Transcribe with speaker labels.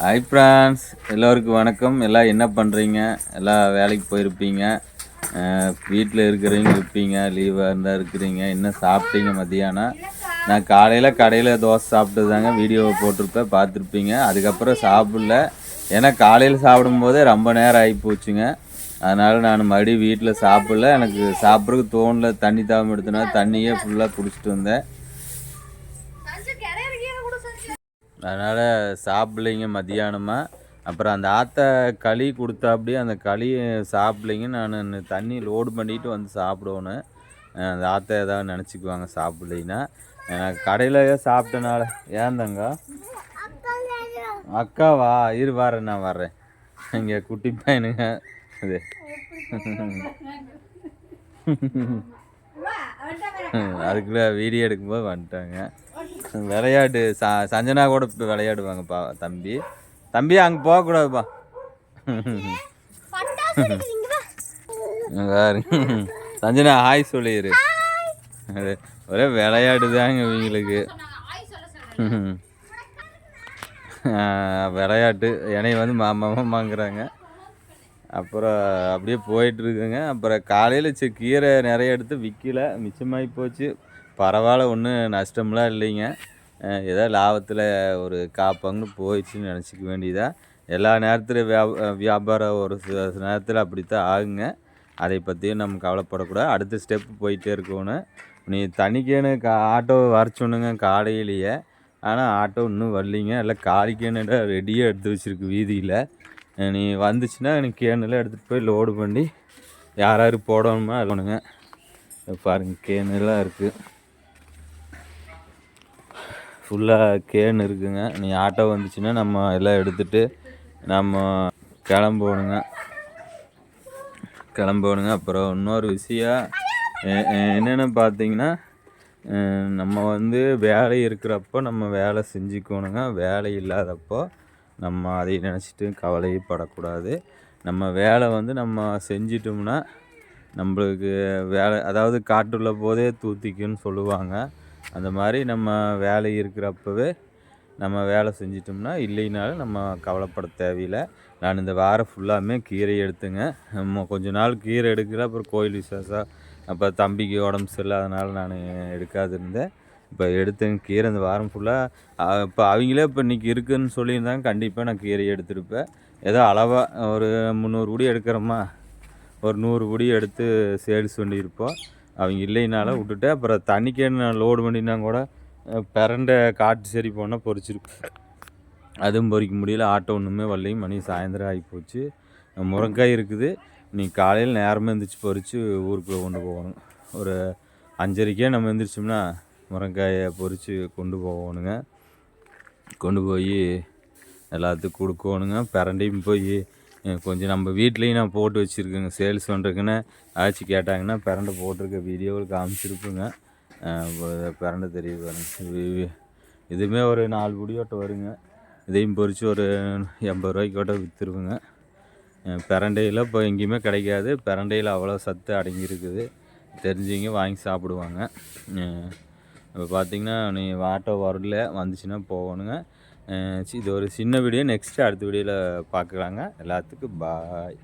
Speaker 1: Hi France எல்லோருக்கும் வணக்கம். எல்லாம் என்ன பண்ணுறீங்க எல்லாம் வேலைக்கு போயிருப்பீங்க. வீட்டில் இருக்கிறவங்க இருப்பீங்க. லீவாக இருந்தால் இருக்கிறீங்க. என்ன சாப்பிட்டீங்க மதியானம் நான் காலையில் கடையில் தோசை சாப்பிட்டு தாங்க வீடியோவை போட்டிருப்பேன். பார்த்துருப்பீங்க. அதுக்கப்புறம் சாப்பிடல. ஏன்னா காலையில் சாப்பிடும்போதே ரொம்ப நேரம் ஆகி போச்சுங்க. அதனால் நான் மறுபடியும் வீட்டில் சாப்பிடல. எனக்கு சாப்பிட்றதுக்கு தோணல. தண்ணி தாவம் எடுத்தனா தண்ணியே ஃபுல்லாக குடிச்சிட்டு வந்தேன். அதனால் சாப்பிட்லைங்க மதியானமாக அப்புறம் அந்த ஆற்ற களி கொடுத்தா அப்படியே அந்த களி சாப்பிட்லைங்க. நான் தண்ணி லோடு பண்ணிட்டு வந்து சாப்பிடணும். அந்த ஆற்ற ஏதாவது நினச்சிக்குவாங்க சாப்பிட்லைன்னா. எனக்கு கடையில் சாப்பிட்டனால. ஏந்தாங்க அக்காவா? இரு வரேன் நான் வர்றேன் இங்கே குட்டி பையனுங்க. இது. அதுக்குள்ளே வீடியோ எடுக்கும்போது வந்துட்டாங்க. விளையாட்டு ச சஞ்சனா கூட இப்போ விளையாடுவாங்கப்பா தம்பி. தம்பி அங்கே போகக்கூடாதுப்பா. சஞ்சனா ஹாய் சொல்லிடு ஒரே விளையாடுதாங்க இவங்களுக்கு. விளையாட்டு என்னை வந்து மாமாங்கிறாங்க அப்புறம் அப்படியே போயிட்டுருக்குங்க. அப்புறம் காலையில் சரி கீரை நிறைய எடுத்து விற்கல மிச்சமாகி போச்சு. பரவாயில்ல ஒன்றும் நஷ்டம்லாம் இல்லைங்க. ஏதோ லாபத்தில் ஒரு காப்பங்குன்னு போயிடுச்சுன்னு நினச்சிக்க வேண்டியதாக எல்லா நேரத்துலையும் வியா வியாபாரம் ஒரு சில நேரத்தில் அப்படித்தான் ஆகுங்க. அதை பற்றியும் நம்ம கவலைப்படக்கூடாது. அடுத்த ஸ்டெப் போயிட்டே இருக்கணும் நீ தனிக்கேன்னு கா ஆட்டோ வர சொன்னுங்க காலையிலேயே. ஆனால் ஆட்டோ இன்னும் வரலிங்க. எல்லாம் காலிக்கேன்னு ரெடியாக எடுத்து வச்சுருக்கு வீதியில். நீ வந்துச்சுன்னா எனக்கு கேனில் எடுத்துகிட்டு போய் லோடு பண்ணி யார் யார் போடணுமா இருக்கணுங்க பாருங்கள் கேனெல்லாம் இருக்குது ஃபுல்லாக கேன் இருக்குங்க. நீ ஆட்டோ வந்துச்சுன்னா நம்ம எல்லாம் எடுத்துகிட்டு நம்ம கிளம்பணுங்க கிளம்பணுங்க அப்புறம் இன்னொரு விஷயம் என்னென்னு பார்த்தீங்கன்னா நம்ம வந்து வேலை இருக்கிறப்போ நம்ம வேலை செஞ்சுக்கணுங்க. வேலை இல்லாதப்போ நம்ம அதை நினச்சிட்டு கவலைப்படக்கூடாது. நம்ம வேலை வந்து நம்ம செஞ்சிட்டோம்னா நம்மளுக்கு வேலை அதாவது காட்டுள்ள போதே தூத்திக்குன்னு சொல்லுவாங்க. அந்த மாதிரி நம்ம வேலை இருக்கிறப்பவே நம்ம வேலை செஞ்சிட்டோம்னா இல்லைனாலும் நம்ம கவலைப்பட தேவையில்லை. நான் இந்த வாரம் ஃபுல்லாமே கீரை எடுத்துங்க. நம்ம கொஞ்ச நாள் கீரை எடுக்கல அப்புறம் கோயில் விசேஷம். அப்போ தம்பிக்கு உடம்பு சரியில்லாதனால நான் எடுக்காது இருந்தேன் இப்போ எடுத்தேங்க கீரை இந்த வாரம் ஃபுல்லாக இப்போ அவங்களே இப்போ இன்றைக்கி இருக்குதுன்னு சொல்லியிருந்தாங்க. கண்டிப்பாக நான் கீரை எடுத்துருப்பேன். ஏதோ அளவாக ஒரு முந்நூறு குடி எடுக்கிறோமா? ஒரு நூறு குடி எடுத்து சேல்ஸ் பண்ணியிருப்போம். அவங்க இல்லைனால விட்டுட்டு அப்புறம் தண்ணிக்கேன்னு நான் லோடு பண்ணினா கூட பிறண்ட காட்டு சரி போனால் பொறிச்சிருக்கு. அதுவும் பொறிக்க முடியல ஆட்டோ ஒன்றுமே வரலையும் மணி சாயந்தரம் ஆகி போச்சு. முருங்காய் இருக்குது. நீ காலையில் நேரமாக எழுந்திரிச்சு பொறித்து ஊருக்குள்ளே கொண்டு போகணும். ஒரு அஞ்சரைக்கே நம்ம எழுந்திரிச்சோம்னா முருங்காயை பொறித்து கொண்டு போகணுங்க. கொண்டு போய் எல்லாத்துக்கும் கொடுக்கணுங்க. பிரண்டையும் போய் கொஞ்சம் நம்ம வீட்லேயும் நான் போட்டு வச்சுருக்கேங்க. சேல்ஸ் பண்ணுறதுக்குன்னு ஆச்சு கேட்டாங்கன்னா பிரண்டை போட்டிருக்க வீடியோவில் காமிச்சிருக்குங்க பிரண்டை தெரியுது பாருங்க. இதுவுமே ஒரு நாலு முடியோட்ட வருங்க. இதையும் பொறிச்சு ஒரு எண்பது ரூபாய்க்கோட்ட விற்றுருவேங்க பிரண்டையில் இப்போ எங்கேயுமே கிடைக்காது. பிரண்டையில் அவ்வளோ சத்து அடங்கியிருக்குது. தெரிஞ்சவங்க வாங்கி சாப்பிடுவாங்க. இப்போ பார்த்திங்கன்னா நீ ஆட்டோ வரல வந்துச்சுன்னா போகணுங்க. இது ஒரு சின்ன வீடியோ நெக்ஸ்ட்டு அடுத்த வீடியோவில் பார்க்கலாங்க எல்லாத்துக்கும் பாய்